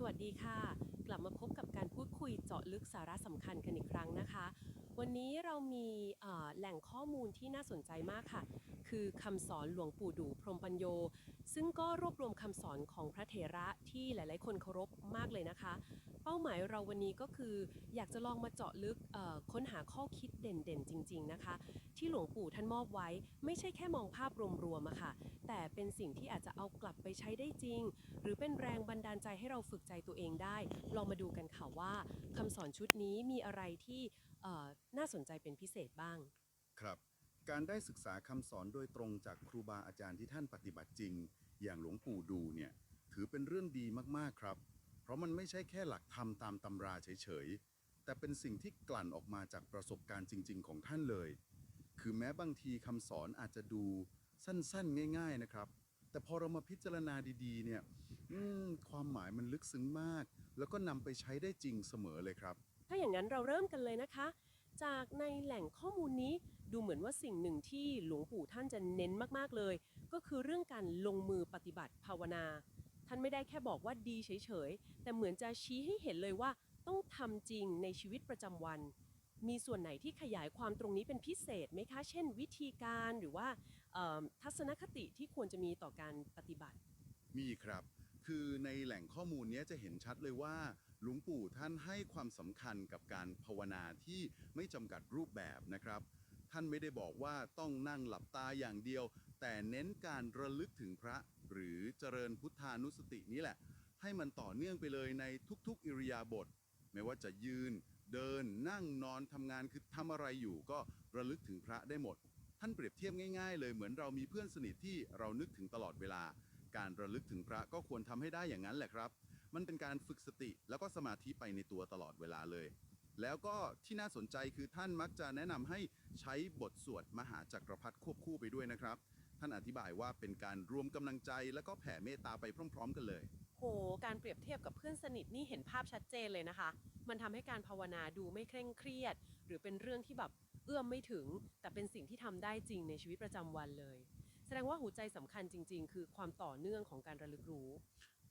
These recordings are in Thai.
สวัสดีค่ะ กลับมาพบกับการพูดคุยเจาะลึกสาระสำคัญกันอีกครั้งนะคะ วันนี้เรามีแหล่งข้อมูลที่น่าสนใจมากค่ะ คือคำสอนหลวงปู่ดูพรมปัญโย ซึ่งก็รวบรวมคำสอนของพระเถระที่หลาย ๆ คนเคารพมากเลยนะคะ เป้าหมายเราวันนี้ก็คืออยากจะลองมาเจาะลึกค้นหาข้อคิดเด่น ๆ จริง ๆ นะคะ ที่หลวงปู่ท่านมอบไว้ไม่ใช่แค่มองภาพรวมๆอะค่ะ แต่เป็นสิ่งที่อาจจะเอากลับไปใช้ได้จริง หรือเป็นแรงบันดาลใจให้เราฝึกใจตัวเองได้ ลองมาดูกันค่ะว่าคำสอนชุดนี้มีอะไรที่น่าสนใจเป็นพิเศษบ้าง ครับ การได้ศึกษาคำสอนโดยตรงจากครูบาอาจารย์ที่ท่านปฏิบัติจริง อย่างหลวงปู่ดูเนี่ยถือเป็นเรื่องดีมากๆครับ เพราะมันไม่ใช่แค่หลักธรรมตามตำราเฉยๆ แต่เป็นสิ่งที่กลั่นออกมาจากประสบการณ์จริง ๆ ของท่านเลย คือแม้บางทีคำสอนอาจจะดูสั้นๆ ง่าย ๆนะครับ แต่พอเรามาพิจารณาดีๆเนี่ย อืมความหมายมันลึกซึ้งมาก แล้วก็นำไปใช้ได้จริงเสมอเลยครับ ถ้าอย่างนั้นเราเริ่มกันเลยนะคะ จากในแหล่งข้อมูลนี้ดูเหมือนว่าสิ่งหนึ่งที่หลวงปู่ท่านจะเน้นมากๆเลย ก็คือเรื่องการลงมือปฏิบัติภาวนา ท่านไม่ได้แค่บอกว่าดีเฉยๆ แต่เหมือนจะชี้ให้เห็นเลยว่า ต้องทำจริงในชีวิตประจำวัน มีส่วนไหนที่ขยายความตรงนี้เป็นพิเศษไหมคะ เช่น วิธีการหรือว่าเอิ่มทัศนคติที่ควรจะมีต่อการปฏิบัติ มีครับ คือในแหล่งข้อมูลเนี้ยจะเห็นชัดเลยว่า หลวงปู่ท่านให้ความสำคัญกับการภาวนาที่ไม่จำกัดรูปแบบนะครับ ท่านไม่ได้บอกว่าต้องนั่งหลับตาอย่างเดียว แต่เน้นการระลึกถึงพระ หรือเจริญพุทธานุสตินี้แหละ ให้มันต่อเนื่องไปเลยในทุกๆ อิริยาบถไม่ว่าจะยืน เดินนั่งนอนทำงานคือทำอะไรอยู่ก็ระลึกถึงพระได้หมด ท่านเปรียบเทียบง่ายๆ เลยเหมือนเรามีเพื่อนสนิทที่เรานึกถึงตลอดเวลา การระลึกถึงพระก็ควรทำให้ได้อย่างนั้นแหละครับ มันเป็นการฝึกสติแล้วก็สมาธิไปในตัวตลอดเวลาเลย แล้วก็ที่น่าสนใจคือท่านมักจะแนะนำให้ใช้บทสวดมหาจักรพรรดิควบคู่ไปด้วยนะครับ ท่านอธิบายว่าเป็นการรวมกำลังใจ แล้วก็แผ่เมตตาไปพร้อม ๆ กันเลย โห การเปรียบเทียบกับเพื่อนสนิทนี่เห็นภาพชัดเจนเลยนะคะ มันทำให้การภาวนาดูไม่เคร่งเครียด หรือเป็นเรื่องที่แบบเอื้อมไม่ถึง แต่เป็นสิ่งที่ทำได้จริงในชีวิตประจำวันเลย แสดงว่าหัวใจสำคัญจริง ๆ คือความต่อเนื่องของการระลึกรู้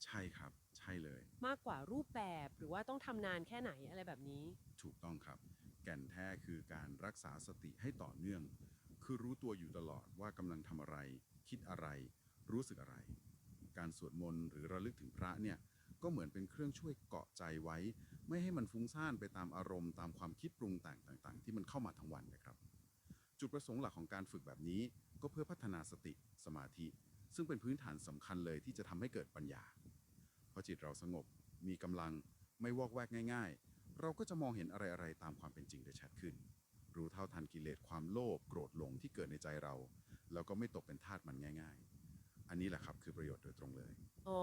ใช่ครับ ใช่เลย มากกว่ารูปแบบหรือว่าต้องทำนานแค่ไหนอะไรแบบนี้ ถูกต้องครับ แก่นแท้คือการรักษาสติให้ต่อเนื่อง คือรู้ตัวอยู่ตลอดว่ากำลังทำอะไร คิดอะไร รู้สึกอะไร การสวดมนต์หรือระลึกถึงพระเนี่ยก็เหมือนเป็นเครื่องช่วยเกาะใจไว้ ไม่ให้มันฟุ้งซ่านไปตามอารมณ์ตามความคิดปรุงแต่งต่างๆ ที่มันเข้ามาทั้งวันนะครับจุด ประสงค์หลักของการฝึกแบบนี้ ก็เพื่อพัฒนาสติสมาธิ ซึ่งเป็นพื้นฐานสำคัญเลยที่จะทำให้เกิดปัญญาพอจิตเราสงบ มีกำลังไม่วอกแวกง่าย ๆ เราก็จะมองเห็นอะไรๆตามความเป็นจริงได้ชัดขึ้น รู้เท่าทันกิเลสความโลภโกรธหลงที่เกิดในใจเราแล้วก็ไม่ตกเป็นทาสมันง่าย ๆ อันนี้แหละครับคือประโยชน์โดยตรงเลยอ๋อ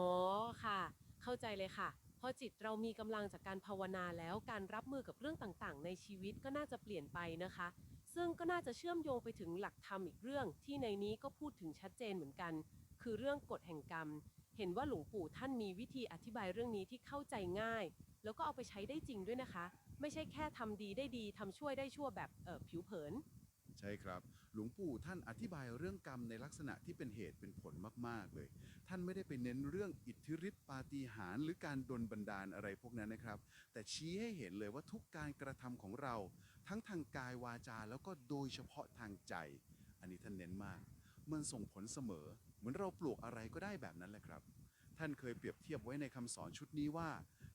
ค่ะ เข้าใจเลยค่ะพอจิตเรามีกำลังจากการภาวนาแล้วการรับมือกับเรื่องต่างๆ ในชีวิตก็น่าจะเปลี่ยนไปนะคะ ซึ่งก็น่าจะเชื่อมโยงไปถึงหลักธรรมอีกเรื่อง ที่ในนี้ก็พูดถึงชัดเจนเหมือนกัน คือเรื่องกฎแห่งกรรม เห็นว่าหลวงปู่ท่านมีวิธีอธิบายเรื่องนี้ที่เข้าใจง่าย แล้วก็เอาไปใช้ได้จริงด้วยนะคะ ไม่ใช่แค่ทำดีได้ดีทำช่วยได้ชั่วแบบเออผิวเผิน ใช่ครับ หลวงปู่ท่านอธิบายเรื่องกรรมในลักษณะที่เป็นเหตุเป็นผลมาก ๆ เลย ท่านไม่ได้ไปเน้นเรื่องอิทธิฤทธิปาฏิหาริย์หรือการดลบันดาลอะไรพวกนั้นนะครับ แต่ชี้ให้เห็นเลยว่าทุกการกระทำของเรา ทั้งทางกายวาจาแล้วก็โดยเฉพาะทางใจ อันนี้ท่านเน้นมาก มันส่งผลเสมอ เหมือนเราปลูกอะไรก็ได้แบบนั้นแหละครับ ท่านเคยเปรียบเทียบไว้ในคำสอนชุดนี้ว่า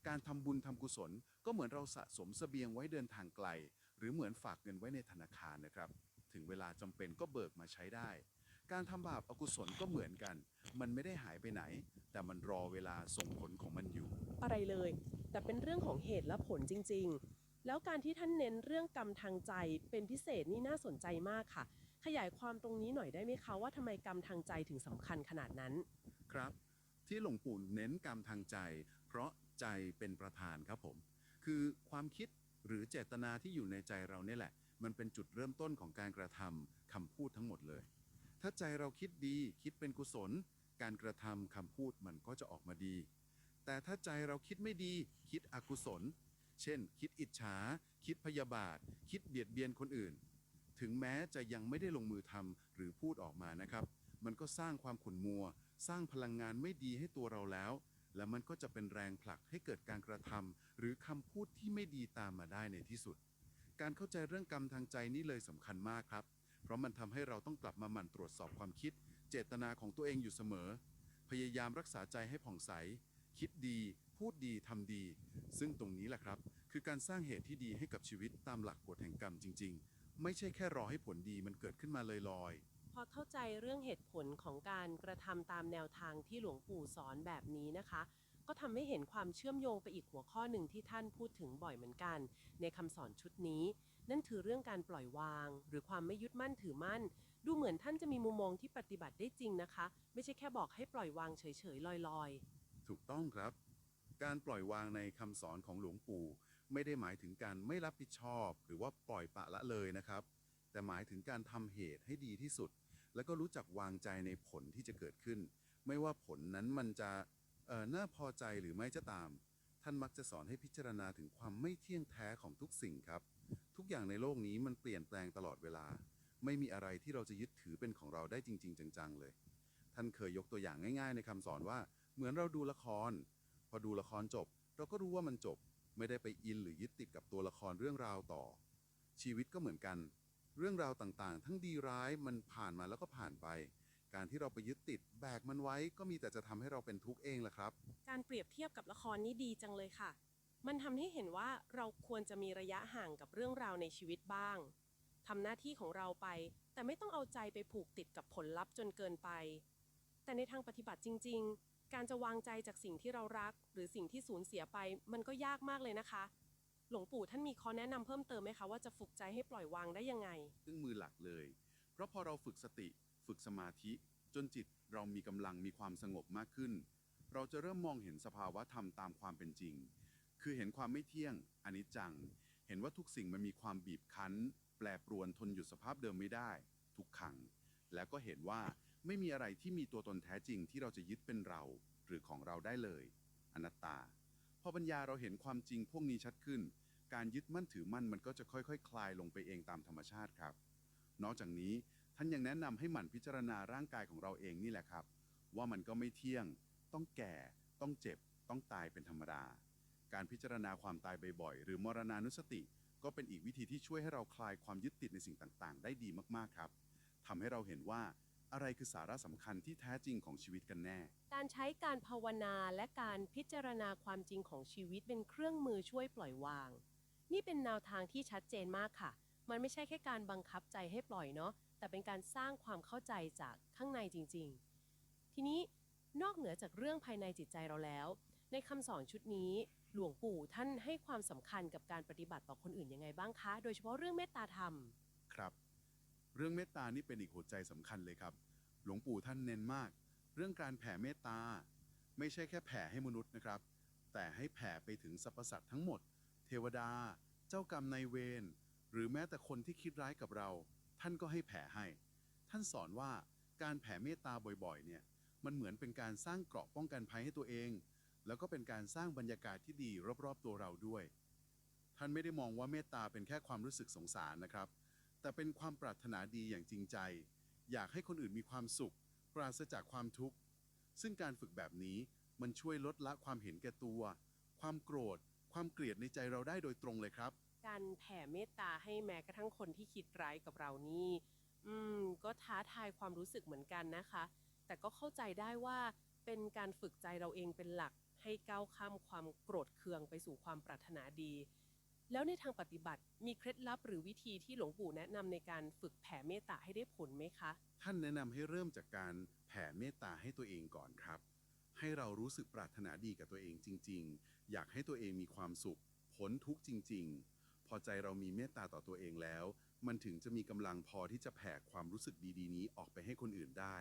การทำบุญทำกุศล ก็เหมือนเราสะสมเสบียงไว้เดินทางไกล หรือเหมือนฝากเงินไว้ในธนาคารนะครับ ถึงเวลาจำเป็นก็เบิกมาใช้ได้ การทำบาปอกุศลก็เหมือนกัน มันไม่ได้หายไปไหน แต่มันรอเวลาส่งผลของมันอยู่ อะไรเลย แต่เป็นเรื่องของเหตุและผลจริง ๆ แล้วการที่ท่านเน้นเรื่องกรรมทางใจเป็นพิเศษนี่น่าสนใจมากค่ะ ขยายความตรงนี้หน่อยได้ไหมคะว่าทำไมกรรมทางใจถึงสำคัญขนาดนั้น ครับ ที่หลวงปู่เน้นกรรมทางใจ เพราะใจเป็นประธานครับผม คือความคิดหรือเจตนาที่อยู่ในใจเราเนี่ยแหละ มันเป็นจุดเริ่มต้นของการกระทำคำพูดทั้งหมดเลย ถ้าใจเราคิดดีคิดเป็นกุศล การกระทำคำพูดมันก็จะออกมาดี แต่ถ้าใจเราคิดไม่ดีคิดอกุศล เช่น คิดอิจฉา คิดพยาบาท คิดเบียดเบียนคนอื่น ถึงแม้จะยังไม่ได้ลงมือทำหรือพูดออกมานะครับ มันก็สร้างความขุ่นมัว สร้างพลังงานไม่ดีให้ตัวเราแล้ว และมันก็จะเป็นแรงผลักให้เกิดการกระทำหรือคำพูดที่ไม่ดีตามมาได้ในที่สุด การเข้าใจเรื่องกรรมทางใจนี้เลยสำคัญมากครับ เพราะมันทำให้เราต้องกลับมาหมั่นตรวจสอบความคิด เจตนาของตัวเองอยู่เสมอ พยายามรักษาใจให้ผ่องใส คิดดี พูดดีทำดี ซึ่งตรงนี้แหละครับ คือการสร้างเหตุที่ดีให้กับชีวิตตามหลักกฎแห่งกรรมจริง ๆ ไม่ใช่แค่รอให้ผลดีมันเกิดขึ้นมาลอยๆ พอเข้าใจเรื่องเหตุผลของการกระทำตามแนวทางที่หลวงปู่สอนแบบนี้นะคะ ก็ทำให้เห็นความเชื่อมโยงไปอีกหัวข้อหนึ่งที่ท่านพูดถึงบ่อยเหมือนกัน ในคำสอนชุดนี้ นั่นคือเรื่องการปล่อยวาง หรือความไม่ยึดมั่นถือมั่น ดูเหมือนท่านจะมีมุมมองที่ปฏิบัติได้จริงนะคะ ไม่ใช่แค่บอกให้ปล่อยวางเฉยๆลอยถูกต้องครับ การปล่อยวางในคำสอนของหลวงปู่ ไม่ได้หมายถึงการไม่รับผิดชอบ หรือว่าปล่อยปละละเลยนะครับ แต่หมายถึงการทำเหตุให้ดีที่สุด แล้วก็รู้จักวางใจในผลที่จะเกิดขึ้น ไม่ว่าผลนั้นมันจะเออน่าพอใจหรือไม่จะตาม ท่านมักจะสอนให้พิจารณาถึงความไม่เที่ยงแท้ของทุกสิ่งครับ ทุกอย่างในโลกนี้มันเปลี่ยนแปลงตลอดเวลา ไม่มีอะไรที่เราจะยึดถือเป็นของเราได้จริง ๆ จังๆเลย ท่านเคยยกตัวอย่างง่าย ๆ ในคำสอนว่า เหมือนเราดูละคร พอดูละครจบ เราก็รู้ว่ามันจบ ไม่ได้ไปอินหรือยึดติดกับตัวละครเรื่องราวต่อ ชีวิตก็เหมือนกัน เรื่องราวต่างๆ ทั้งดีร้ายมันผ่านมาแล้วก็ผ่านไป การที่เราไปยึดติดแบกมันไว้ก็มีแต่จะทำให้เราเป็นทุกข์เองแหละครับ การเปรียบเทียบกับละครนี้ดีจังเลยค่ะ มันทำให้เห็นว่าเราควรจะมีระยะห่างกับเรื่องราวในชีวิตบ้างทำหน้าที่ของเราไป แต่ไม่ต้องเอาใจไปผูกติดกับผลลัพธ์จนเกินไป แต่ในทางปฏิบัติจริง ๆ การจะวางใจจากสิ่งที่เรารัก หรือสิ่งที่สูญเสียไป มันก็ยากมากเลยนะคะ หลวงปู่ท่านมีข้อแนะนำเพิ่มเติมไหมคะว่าจะฝึกใจให้ปล่อยวางได้ยังไงเครื่งมือหลักเลย เพราะพอเราฝึกสติฝึกสมาธิ จนจิตเรามีกำลังมีความสงบมากขึ้น เราจะเริ่มมองเห็นสภาวะธรรมตามความเป็นจริง คือเห็นความไม่เที่ยงอนิจจัง เห็นว่าทุกสิ่งมันมีความบีบคั้น แปรปรวนทนอยู่สภาพเดิมไม่ได้ ทุกขัง แล้วก็เห็นว่า ไม่มีอะไรที่มีตัวตนแท้จริงที่เราจะยึดเป็นเราหรือของเราได้เลย อนัตตา พอปัญญาเราเห็นความจริงพวกนี้ชัดขึ้น การยึดมั่นถือมั่นมันก็จะค่อยๆคคลายลงไปเองตามธรรมชาติครับ นอกจากนี้ท่านยังแนะนำให้หมั่นพิจารณาร่างกายของเราเองนี่แหละครับ ว่ามันก็ไม่เที่ยง ต้องแก่ ต้องเจ็บ ต้องตายเป็นธรรมดา การพิจารณาความตายบ่อยๆหรือมรณานุสติ ก็เป็นอีกวิธีที่ช่วยให้เราคลายความยึดติดในสิ่งต่างๆ ได้ดีมากๆครับทำให้เราเห็นว่า อะไรคือสาระสำคัญที่แท้จริงของชีวิตกันแน่ การใช้การภาวนาและการพิจารณาความจริงของชีวิตเป็นเครื่องมือช่วยปล่อยวาง นี่เป็นแนวทางที่ชัดเจนมากค่ะ มันไม่ใช่แค่การบังคับใจให้ปล่อยเนาะ แต่เป็นการสร้างความเข้าใจจากข้างในจริง ๆ ทีนี้นอกเหนือจากเรื่องภายในจิตใจเราแล้ว ในคำสอนชุดนี้ หลวงปู่ท่านให้ความสำคัญกับการปฏิบัติต่อคนอื่นยังไงบ้างคะ โดยเฉพาะเรื่องเมตตาธรรม ครับ เรื่องเมตตานี่เป็นอีกหัวใจสำคัญเลยครับ หลวงปู่ท่านเน้นมาก เรื่องการแผ่เมตตา ไม่ใช่แค่แผ่ให้มนุษย์นะครับ แต่ให้แผ่ไปถึงสรรพสัตว์ทั้งหมด เทวดา เจ้ากรรมนายเวรหรือแม้แต่คนที่คิดร้ายกับเรา ท่านก็ให้แผ่ให้ ท่านสอนว่าการแผ่เมตตาบ่อยๆ เนี่ย มันเหมือนเป็นการสร้างเกราะป้องกันภัยให้ตัวเอง แล้วก็เป็นการสร้างบรรยากาศที่ดีรอบๆตัวเราด้วย ท่านไม่ได้มองว่าเมตตาเป็นแค่ความรู้สึกสงสารนะครับ แต่เป็นความปรารถนาดีอย่างจริงใจ อยากให้คนอื่นมีความสุข ปราศจากความทุกข์ ซึ่งการฝึกแบบนี้มันช่วยลดละความเห็นแก่ตัว ความโกรธ ความเกลียดในใจเราได้โดยตรงเลยครับ การแผ่เมตตาให้แม้กระทั่งคนที่คิดร้ายกับเรานี่ อืม ก็ท้าทายความรู้สึกเหมือนกันนะคะ แต่ก็เข้าใจได้ว่าเป็นการฝึกใจเราเองเป็นหลัก ให้ก้าวข้ามความโกรธเคืองไปสู่ความปรารถนาดี แล้วในทางปฏิบัติมีเคล็ดลับหรือวิธีที่หลวงปู่แนะนำในการฝึกแผ่เมตตาให้ได้ผลไหมคะ ท่านแนะนำให้เริ่มจากการแผ่เมตตาให้ตัวเองก่อนครับ ให้เรารู้สึกปรารถนาดีกับตัวเองจริง ๆ อยากให้ตัวเองมีความสุขพ้นทุกข์จริง ๆ พอใจเรามีเมตตาต่อตัวเองแล้ว มันถึงจะมีกำลังพอที่จะแผ่ความรู้สึกดีๆ นี้ออกไปให้คนอื่นได้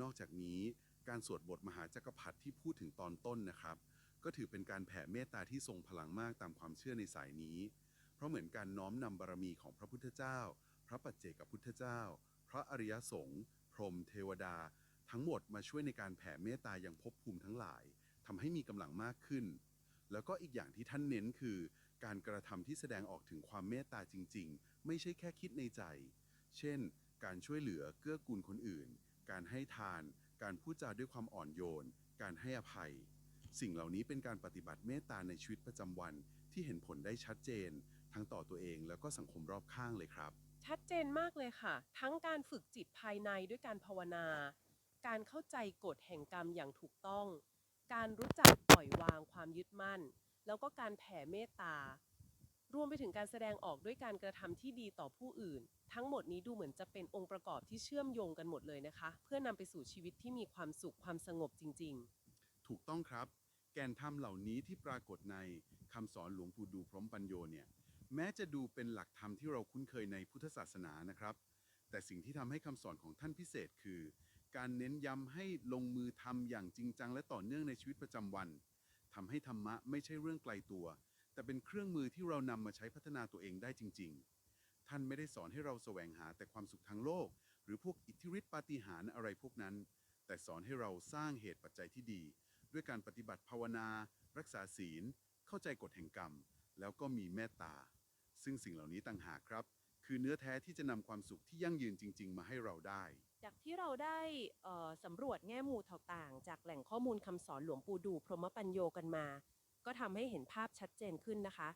นอกจากนี้การสวดบทมหาจักรพรรดิที่พูดถึงตอนต้นนะครับ ก็ถือเป็นการแผ่เมตตาที่ทรงพลังมากตามความเชื่อในสายนี้ เพราะเหมือนการน้อมนำบารมีของพระพุทธเจ้า พระปัจเจกพุทธเจ้า พระอริยสงฆ์พรหมเทวดา ทั้งหมดมาช่วยในการแผ่เมตตาอยังภพภูมิทั้งหลายทำให้มีกำลังมากขึ้น แล้วก็อีกอย่างที่ท่านเน้นคือ การกระทำที่แสดงออกถึงความเมตตาจริง ๆ ไม่ใช่แค่คิดในใจ เช่น การช่วยเหลือเกื้อกูลคนอื่น การให้ทาน การพูดจาด้วยความอ่อนโยน การให้อภัย สิ่งเหล่านี้เป็นการปฏิบัติเมตตาในชีวิตประจำวันที่เห็นผลได้ชัดเจน ทั้งต่อตัวเองแล้วก็สังคมรอบข้างเลยครับ ชัดเจนมากเลยค่ะ ทั้งการฝึกจิตภายในด้วยการภาวนา การเข้าใจกฎแห่งกรรมอย่างถูกต้อง การรู้จักปล่อยวางความยึดมั่น แล้วก็การแผ่เมตตารวมไปถึงการแสดงออกด้วยการกระทำที่ดีต่อผู้อื่น ทั้งหมดนี้ดูเหมือนจะเป็นองค์ประกอบที่เชื่อมโยงกันหมดเลยนะคะ เพื่อนำไปสู่ชีวิตที่มีความสุขความสงบจริง ๆ ถูกต้องครับแกนธรรมเหล่านี้ที่ปรากฏในคำสอนหลวงปู่ดูพร้อมปัญโยเนี่ยแม้จะดูเป็นหลักธรรมที่เราคุ้นเคยในพุทธศาสนานะครับ แต่สิ่งที่ทำให้คำสอนของท่านพิเศษคือ การเน้นย้ำให้ลงมือทำอย่างจริงจังและต่อเนื่องในชีวิตประจำวันทำให้ธรรมะไม่ใช่เรื่องไกลตัว แต่เป็นเครื่องมือที่เรานำมาใช้พัฒนาตัวเองได้จริง ๆ ท่านไม่ได้สอนให้เราแสวงหาแต่ความสุขทางโลก หรือพวกอิทธิฤทธิปาฏิหาริย์อะไรพวกนั้น แต่สอนให้เราสร้างเหตุปัจจัยที่ดี ด้วยการปฏิบัติภาวนา รักษาศีล เข้าใจกฎแห่งกรรม แล้วก็มีเมตตา ซึ่งสิ่งเหล่านี้ต่างหากครับ คือเนื้อแท้ที่จะนำความสุขที่ยั่งยืนจริง ๆ มาให้เราได้ จากที่เราได้เอ่อสำรวจแง่มุมต่างๆ จากแหล่งข้อมูลคำสอนหลวงปู่ดูพรหมปัญโยกันมา ก็ทำให้เห็นภาพชัดเจนขึ้นนะคะ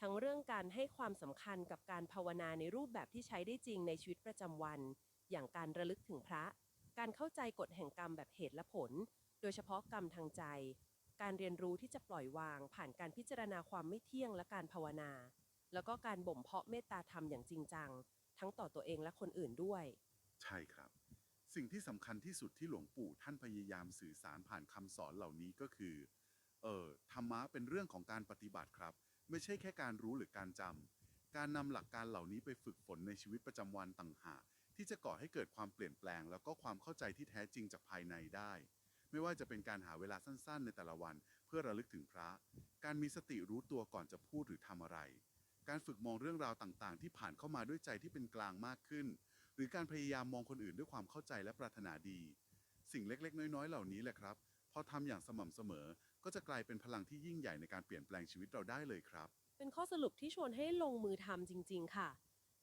ทั้งเรื่องการให้ความสำคัญกับการภาวนาในรูปแบบที่ใช้ได้จริงในชีวิตประจำวัน อย่างการระลึกถึงพระ การเข้าใจกฎแห่งกรรมแบบเหตุและผล โดยเฉพาะกรรมทางใจ การเรียนรู้ที่จะปล่อยวาง ผ่านการพิจารณาความไม่เที่ยงและการภาวนา แล้วก็การบ่มเพาะเมตตาธรรมอย่างจริงจัง ทั้งต่อตัวเองและคนอื่นด้วย ใช่ครับ สิ่งที่สำคัญที่สุดที่หลวงปู่ท่านพยายามสื่อสารผ่านคำสอนเหล่านี้ก็คือ เออธรรมะเป็นเรื่องของการปฏิบัติครับ ไม่ใช่แค่การรู้หรือการจำการนำหลักการเหล่านี้ไปฝึกฝนในชีวิตประจำวันต่างหากที่จะก่อให้เกิดความเปลี่ยนแปลง แล้วก็ความเข้าใจที่แท้จริงจากภายในได้ ไม่ว่าจะเป็นการหาเวลาสั้นๆ ในแต่ละวัน เพื่อระลึกถึงพระ การมีสติรู้ตัวก่อนจะพูดหรือทำอะไร การฝึกมองเรื่องราวต่างๆ ที่ผ่านเข้ามาด้วยใจที่เป็นกลางมากขึ้น หรือการพยายามมองคนอื่นด้วยความเข้าใจและปรารถนาดี สิ่งเล็กๆ น้อยๆ เหล่านี้แหละครับ พอทำอย่างสม่ำเสมอ ก็จะกลายเป็นพลังที่ยิ่งใหญ่ในการเปลี่ยนแปลงชีวิตเราได้เลยครับ เป็นข้อสรุปที่ชวนให้ลงมือทำจริง ๆ ค่ะ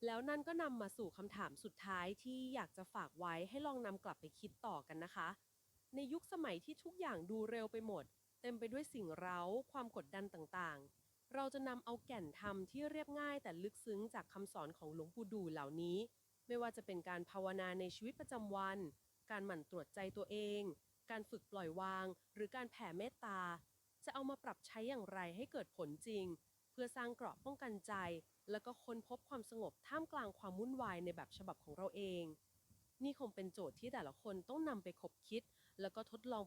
แล้วนั่นก็นำมาสู่คำถามสุดท้ายที่อยากจะฝากไว้ให้ลองนำกลับไปคิดต่อกันนะคะ ในยุคสมัยที่ทุกอย่างดูเร็วไปหมด เต็มไปด้วยสิ่งเร้า ความกดดันต่างๆ เราจะนำเอาแก่นธรรมที่เรียบง่ายแต่ลึกซึ้งจากคำสอนของหลวงปู่ดูเหล่านี้ ไม่ว่าจะเป็นการภาวนาในชีวิตประจำวัน การหมั่นตรวจใจตัวเอง การฝึกปล่อยวาง หรือการแผ่เมตตา จะเอามาปรับใช้อย่างไรให้เกิดผลจริง เพื่อสร้างเกราะป้องกันใจ แล้วก็ค้นพบความสงบท่ามกลางความวุ่นวายในแบบฉบับของเราเอง นี่คงเป็นโจทย์ที่แต่ละคนต้องนำไปคบคิด แล้วก็ทดลอง